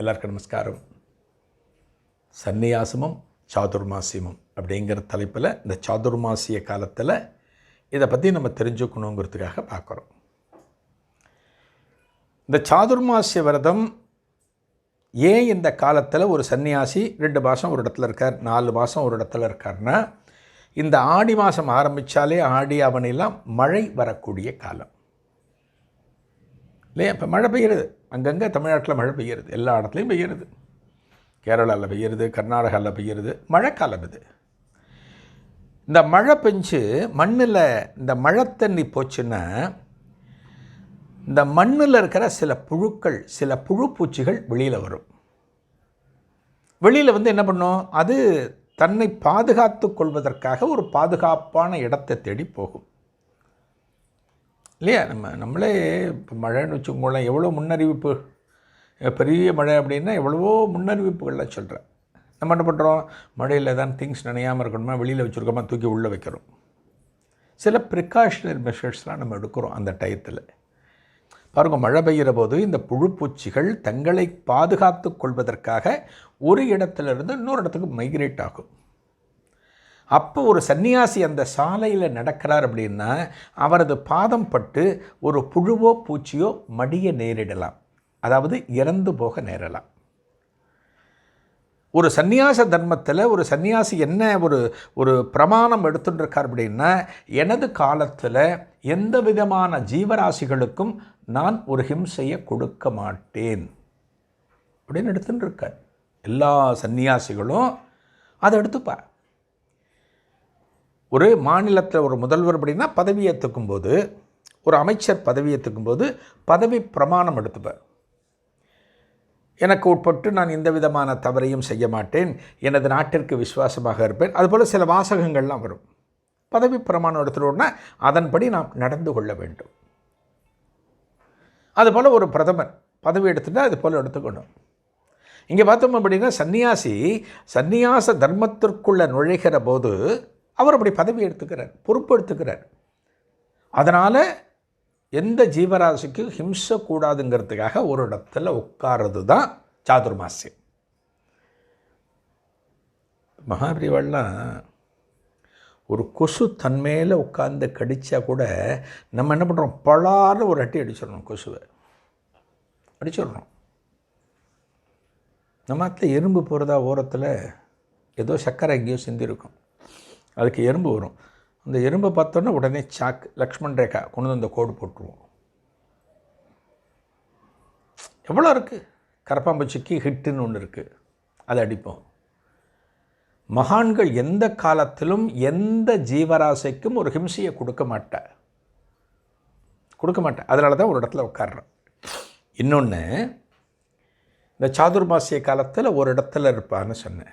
எல்லாருக்கும் நமஸ்காரம். சந்நியாசமும் சாதுர்மாசியமும் அப்படிங்கிற தலைப்பில் இந்த சாதுர்மாசிய காலத்தில் இதை பற்றி நம்ம தெரிஞ்சுக்கணுங்கிறதுக்காக பார்க்குறோம். இந்த சாதுர்மாசிய விரதம் ஏன் இந்த காலத்தில் ஒரு சன்னியாசி ரெண்டு மாதம் ஒரு இடத்துல இருக்கார் நாலு மாதம் ஒரு இடத்துல இருக்கார்னா இந்த ஆடி மாதம் ஆரம்பித்தாலே ஆடி அவனிலாம் மழை வரக்கூடிய காலம். இல்லையா? இப்போ மழை பெய்யுறது. அங்கங்கே தமிழ்நாட்டில் மழை பெய்கிறது எல்லா இடத்துலையும் பெய்கிறது கேரளாவில் பெய்யுறது கர்நாடகாவில் பெய்யுறது மழைக்காலம் இது. இந்த மழை பெஞ்சு மண்ணில் இந்த மழை தண்ணி போச்சுன்னா இந்த மண்ணில் இருக்கிற சில புழுக்கள் சில புழு பூச்சிகள் வெளியில் வரும். வெளியில் வந்து என்ன பண்ணும்? அது தன்னை பாதுகாத்து கொள்வதற்காக ஒரு பாதுகாப்பான இடத்தை தேடி போகும். இல்லையா? நம்ம நம்மளே இப்போ மழைன்னு வச்சுக்கோங்களேன் எவ்வளோ முன்னறிவிப்பு? பெரிய மழை அப்படின்னா எவ்வளவோ முன்னறிவிப்புகள்லாம் சொல்கிறேன் நம்ம என்ன பண்ணுறோம் மழையில் தான் திங்ஸ் நினையாமல் இருக்கணுமா? வெளியில் வச்சுருக்கோமா? தூக்கி உள்ளே வைக்கிறோம். சில ப்ரிகாஷனரி மெஷர்ஸ்லாம் நம்ம எடுக்கிறோம் அந்த டயத்தில். பாருங்க மழை பெய்கிற போது இந்த புழுப்பூச்சிகள் தங்களை பாதுகாத்து கொள்வதற்காக ஒரு இடத்துலேருந்து இன்னொரு இடத்துக்கு மைக்ரேட் ஆகும். அப்போ ஒரு சன்னியாசி அந்த சாலையில் நடக்கிறார் அப்படின்னா அவரது பாதம் பட்டு ஒரு புழுவோ பூச்சியோ மடிய நேரிடலாம். அதாவது இறந்து போக நேரலாம். ஒரு சந்நியாச தர்மத்தில் ஒரு சன்னியாசி என்ன ஒரு ஒரு பிரமாணம் எடுத்துட்டுருக்கார் அப்படின்னா எனது காலத்தில் எந்த விதமான ஜீவராசிகளுக்கும் நான் ஒரு ஹிம்சையை கொடுக்க மாட்டேன். அப்படின்னு எடுத்துட்டுருக்கார். எல்லா சன்னியாசிகளும் அதை எடுத்துப்பார். ஒரு மாநிலத்தில் ஒரு முதல்வர் அப்படின்னா பதவியேற்றுக்கும் போது ஒரு அமைச்சர் பதவியேற்றுக்கும் போது பதவி பிரமாணம் எடுத்துப்பார். எனக்கு உட்பட்டு நான் எந்த விதமான தவறையும் செய்ய மாட்டேன் எனது நாட்டிற்கு விசுவாசமாக இருப்பேன். அதுபோல் சில வாசகங்கள்லாம் வரும். பதவி பிரமாணம் எடுத்துட்டோன்னா அதன்படி நாம் நடந்து கொள்ள வேண்டும். அதுபோல் ஒரு பிரதமர் பதவி எடுத்துட்டால் அது போல் எடுத்துக்கணும். இங்கே பார்த்தோம் அப்படின்னா சன்னியாசி சந்நியாச தர்மத்திற்குள்ளே நுழைகிற போது அவர் அப்படி பதவி எடுத்துக்கிறார் பொறுப்பு எடுத்துக்கிறார். அதனால் எந்த ஜீவராசிக்கும் ஹிம்சை கூடாதுங்கிறதுக்காக ஒரு இடத்துல உட்கார்றது தான் சாதுர்மாசியம். மகாபிரிவெல்லாம் ஒரு கொசு தன்மையில் உட்கார்ந்து கடித்தா கூட நம்ம என்ன பண்ணுறோம் பலாறு ஒரு அட்டி அடிச்சிடணும் கொசுவை. அடிச்சிடணும். நம்ம இடத்துல எறும்பு போகிறதா ஓரத்தில் ஏதோ சக்கரை எங்கேயோ சிந்திருக்கும். அதுக்கு எறும்பு வரும். அந்த எறும்பை பார்த்தோன்னே உடனே சாக் லக்ஷ்மண் ரேகா கொண்டு வந்து அந்த கோடு போட்டுருவோம். எவ்வளோ இருக்குது கரப்பாம்பூச்சிக்கு ஹிட்டுன்னு ஒன்று இருக்குது அதை அடிப்போம். மகான்கள் எந்த காலத்திலும் எந்த ஜீவராசிக்கும் ஒரு ஹிம்சையை கொடுக்க மாட்டார் கொடுக்க மாட்டேன் அதனால தான் ஒரு இடத்துல உட்கார்றேன் இன்னொன்று இந்த சாதுர்மாசிய காலத்தில் ஒரு இடத்துல இருப்பான்னு சொன்னேன்.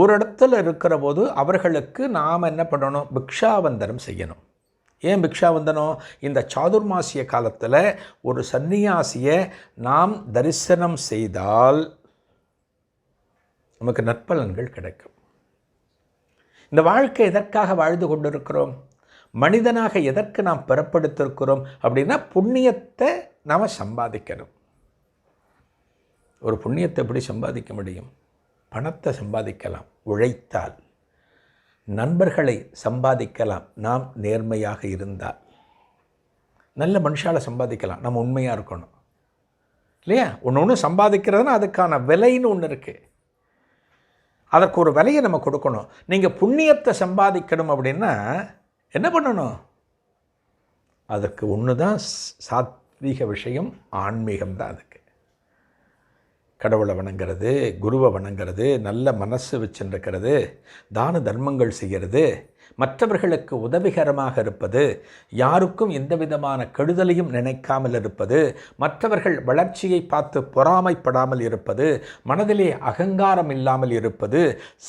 ஒரு இடத்துல இருக்கிற போது அவர்களுக்கு நாம் என்ன பண்ணணும்? பிக்ஷாவந்தனம் செய்யணும். ஏன் பிக்ஷாவந்தனம்? இந்த சாதுர்மாசிய காலத்தில் ஒரு சந்நியாசியை நாம் தரிசனம் செய்தால் நமக்கு நற்பலன்கள் கிடைக்கும். இந்த வாழ்க்கை எதற்காக வாழ்ந்து கொண்டிருக்கிறோம்? மனிதனாக எதற்கு நாம் பிறப்படுத்திருக்கிறோம்? அப்படின்னா புண்ணியத்தை நாம் சம்பாதிக்கணும். ஒரு புண்ணியத்தை எப்படி சம்பாதிக்க முடியும்? பணத்தை சம்பாதிக்கலாம் உழைத்தால். நண்பர்களை சம்பாதிக்கலாம் நாம் நேர்மையாக இருந்தால். நல்ல மனுஷால சம்பாதிக்கலாம் நம்ம உண்மையாக இருக்கணும். இல்லையா? ஒன்று ஒன்று சம்பாதிக்கிறதுனா அதுக்கான விலைன்னு ஒன்று இருக்குது அதற்கு ஒரு விலையை நம்ம கொடுக்கணும். நீங்கள் புண்ணியத்தை சம்பாதிக்கணும் அப்படின்னா என்ன பண்ணணும்? அதற்கு ஒன்று தான் சாத்வீக விஷயம் ஆன்மீகம் தான் அதுக்கு. கடவுளை வணங்குறது குருவை வணங்குறது நல்ல மனசு வச்சுருக்கிறது தான தர்மங்கள் செய்கிறது மற்றவர்களுக்கு உதவிகரமாக இருப்பது யாருக்கும் எந்த விதமான கெடுதலையும் நினைக்காமல் இருப்பது மற்றவர்கள் வளர்ச்சியை பார்த்து பொறாமைப்படாமல் இருப்பது மனதிலே அகங்காரம் இல்லாமல் இருப்பது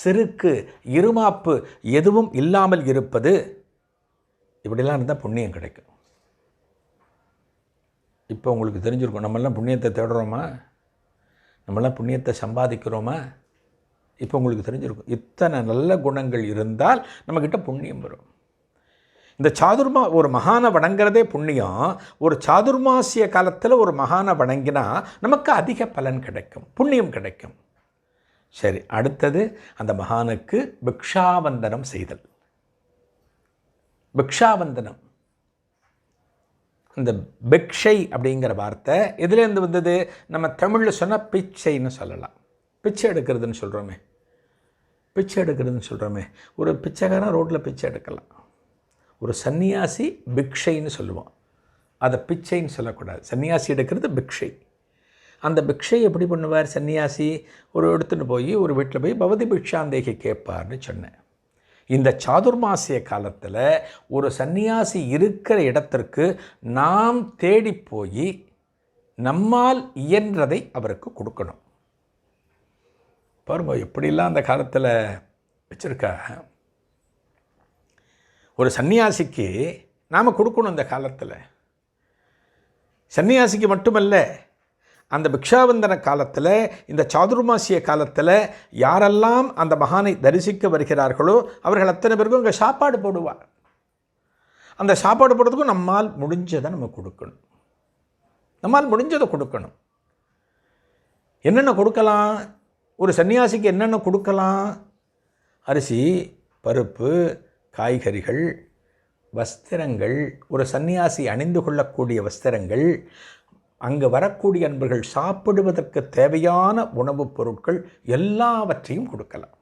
செருக்கு இருமாப்பு எதுவும் இல்லாமல் இருப்பது இப்படிலாம் இருந்தால் புண்ணியம் கிடைக்கும். இப்போ உங்களுக்கு தெரிஞ்சிருக்கும் நம்மெல்லாம் புண்ணியத்தை தேடுறோமா? நம்மளாம் புண்ணியத்தை சம்பாதிக்கிறோமா? இப்போ உங்களுக்கு தெரிஞ்சிருக்கும். இத்தனை நல்ல குணங்கள் இருந்தால் நம்மக்கிட்ட புண்ணியம் வரும். இந்த சாதுர்மா ஒரு மகானை வணங்குறதே புண்ணியம். ஒரு சாதுர்மாசிய காலத்தில் ஒரு மகானை வணங்கினா நமக்கு அதிக பலன் கிடைக்கும். புண்ணியம் கிடைக்கும். சரி அடுத்தது அந்த மகானுக்கு பிக்ஷாவந்தனம் செய்தல். பிக்ஷாவந்தனம். இந்த பிக்ஷை அப்படிங்கிற வார்த்தை எதுலேருந்து வந்தது? நம்ம தமிழில் சொன்னால் பிச்சைன்னு சொல்லலாம். பிச்சை எடுக்கிறதுன்னு சொல்கிறோமே பிச்சை எடுக்கிறதுன்னு சொல்கிறோமே ஒரு பிச்சைக்காரன் ரோட்டில் பிச்சை எடுக்கலாம். ஒரு சன்னியாசி பிக்ஷைன்னு சொல்லுவோம் அதை பிச்சைன்னு சொல்லக்கூடாது. சன்னியாசி எடுக்கிறது பிக்ஷை. அந்த பிக்ஷை எப்படி பண்ணுவார்? சன்னியாசி ஒரு எடுத்துகிட்டு போய் ஒரு வீட்டில் போய் பவதி பிக்ஷாந்தேகி கேட்பார்னு சொன்னேன். இந்த சாதுர்மாசிய காலத்தில் ஒரு சந்நியாசி இருக்கிற இடத்திற்கு நாம் தேடி போய் நம்மால் இயன்றதை அவருக்கு கொடுக்கணும். பாருங்க எப்படிலாம் அந்த காலத்தில் வச்சுருக்கா? ஒரு சன்னியாசிக்கு நாம் கொடுக்கணும் இந்த காலத்தில். சன்னியாசிக்கு மட்டுமல்ல அந்த பிக்ஷாவந்தன காலத்தில் இந்த சாதுர்மாசிய காலத்தில் யாரெல்லாம் அந்த மகானை தரிசிக்க வருகிறார்களோ அவர்கள் அத்தனை பேருக்கும் இங்கே சாப்பாடு போடுவார். அந்த சாப்பாடு போடுறதுக்கும் நம்மால் முடிஞ்சதை நம்ம கொடுக்கணும். நம்மால் முடிஞ்சதை கொடுக்கணும். என்னென்ன கொடுக்கலாம்? ஒரு சன்னியாசிக்கு என்னென்ன கொடுக்கலாம்? அரிசி பருப்பு காய்கறிகள் வஸ்திரங்கள் ஒரு சன்னியாசி அணிந்து கொள்ளக்கூடிய வஸ்திரங்கள் அங்கு வரக்கூடிய அன்பர்கள் சாப்பிடுவதற்கு தேவையான உணவுப் பொருட்கள் எல்லாவற்றையும் கொடுக்கலாம்.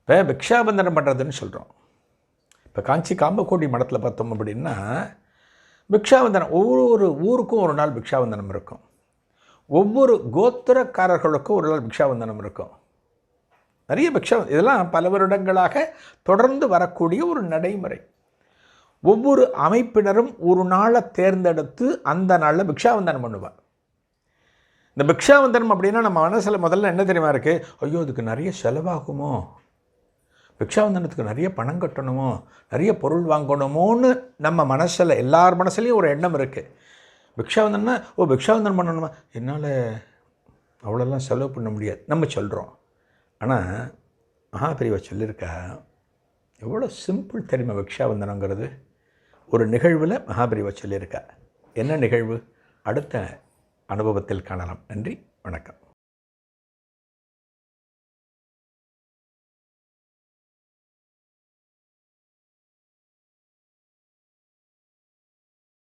இப்போ பிக்ஷாபந்தனம் பண்ணுறதுன்னு சொல்கிறோம் இப்போ காஞ்சி காம்பக்கோடி மடத்தில் பார்த்தோம் அப்படின்னா பிக்ஷாவந்தனம் ஒவ்வொரு ஊருக்கும் ஒரு நாள் பிக்ஷாவந்தனம் இருக்கும். ஒவ்வொரு கோத்திரக்காரர்களுக்கும் ஒரு நாள் பிக்ஷாவந்தனம் இருக்கும். நிறைய பிக்ஷா இதெல்லாம் பல வருடங்களாக தொடர்ந்து வரக்கூடிய ஒரு நடைமுறை. ஒவ்வொரு அமைப்பினரும் ஒரு நாளை தேர்ந்தெடுத்து அந்த நாளில் பிக்ஷாவந்தனம் பண்ணுவார். இந்த பிக்ஷாவந்தனம் அப்படின்னா நம்ம மனசில் முதல்ல என்ன தெரியுமா இருக்குது ஐயோ இதுக்கு நிறைய செலவாகுமோ? பிக்ஷாவந்தனத்துக்கு நிறைய பணம் கட்டணுமோ? நிறைய பொருள் வாங்கணுமோன்னு நம்ம மனசில் எல்லார் மனசுலேயும் ஒரு எண்ணம் இருக்குது பிக்ஷாவந்தனா ஓ பிக்ஷாவந்தனம் பண்ணணுமா? என்னால் அவ்வளோலாம் செலவு பண்ண முடியாது. நம்ம சொல்கிறோம் ஆனால் மகாபிரிவா சொல்லியிருக்கா எவ்வளோ சிம்பிள் தெரியுமா பிக்ஷாவந்தனங்கிறது ஒரு நிகழ்வில் மகாபிரிவா சொல்லியிருக்கார். என்ன நிகழ்வு? அடுத்த அனுபவத்தில் காணலாம். நன்றி வணக்கம்.